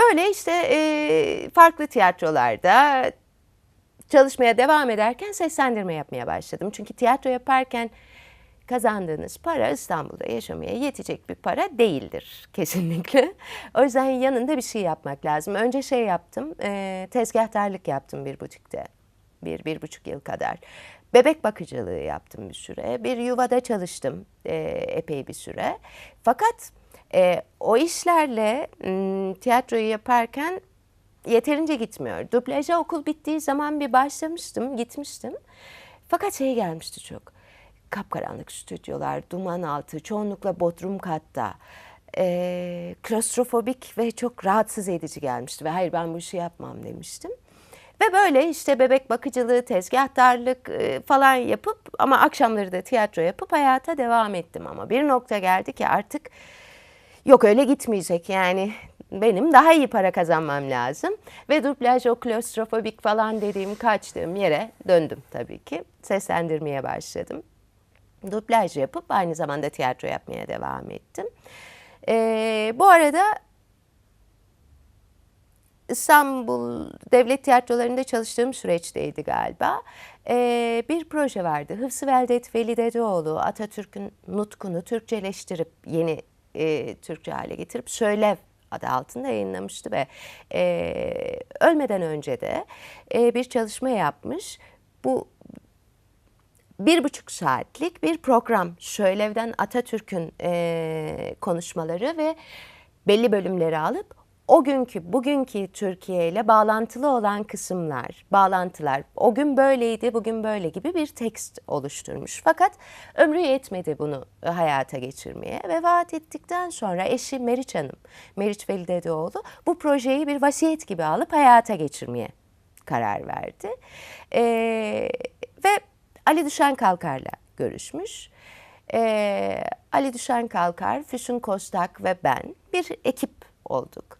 Böyle işte e, farklı tiyatrolarda çalışmaya devam ederken seslendirme yapmaya başladım. Çünkü tiyatro yaparken kazandığınız para İstanbul'da yaşamaya yetecek bir para değildir kesinlikle. O yüzden yanında bir şey yapmak lazım. Önce şey yaptım, e, tezgahtarlık yaptım bir butikte. Bir, bir buçuk yıl kadar. Bebek bakıcılığı yaptım bir süre. Bir yuvada çalıştım e, epey bir süre. Fakat e, o işlerle tiyatroyu yaparken yeterince gitmiyor. Dublaja okul bittiği zaman bir başlamıştım, gitmiştim. Fakat şey gelmişti çok. Kapkaranlık stüdyolar, duman altı, çoğunlukla bodrum katta. Ee, klostrofobik ve çok rahatsız edici gelmişti ve hayır ben bu işi yapmam demiştim. Ve böyle işte bebek bakıcılığı, tezgahtarlık e, falan yapıp ama akşamları da tiyatro yapıp hayata devam ettim. Ama bir nokta geldi ki artık yok öyle gitmeyecek yani benim daha iyi para kazanmam lazım. Ve dublaj o klostrofobik falan dediğim kaçtığım yere döndüm tabii ki. Seslendirmeye başladım. Dublaj yapıp aynı zamanda tiyatro yapmaya devam ettim. Ee, bu arada İstanbul Devlet Tiyatroları'nda çalıştığım süreçteydi galiba. Ee, bir proje vardı. Hıfzı Veldet Veli Dedeoğlu Atatürk'ün nutkunu Türkçeleştirip yeni e, Türkçe hale getirip Söylev adı altında yayınlamıştı ve e, ölmeden önce de e, bir çalışma yapmış. Bu bir buçuk saatlik bir program. Şöylev'den Atatürk'ün e, konuşmaları ve belli bölümleri alıp o günkü, bugünkü Türkiye ile bağlantılı olan kısımlar, bağlantılar, o gün böyleydi, bugün böyle gibi bir tekst oluşturmuş. Fakat ömrü yetmedi bunu hayata geçirmeye. Vefat ettikten sonra eşi Meriç Hanım, Meriç Veli Dedeoğlu bu projeyi bir vasiyet gibi alıp hayata geçirmeye karar verdi. Ee, ve Ali Düşen Kalkar'la görüşmüş. Ee, Ali Düşen Kalkar, Füsun Kostak ve ben bir ekip olduk.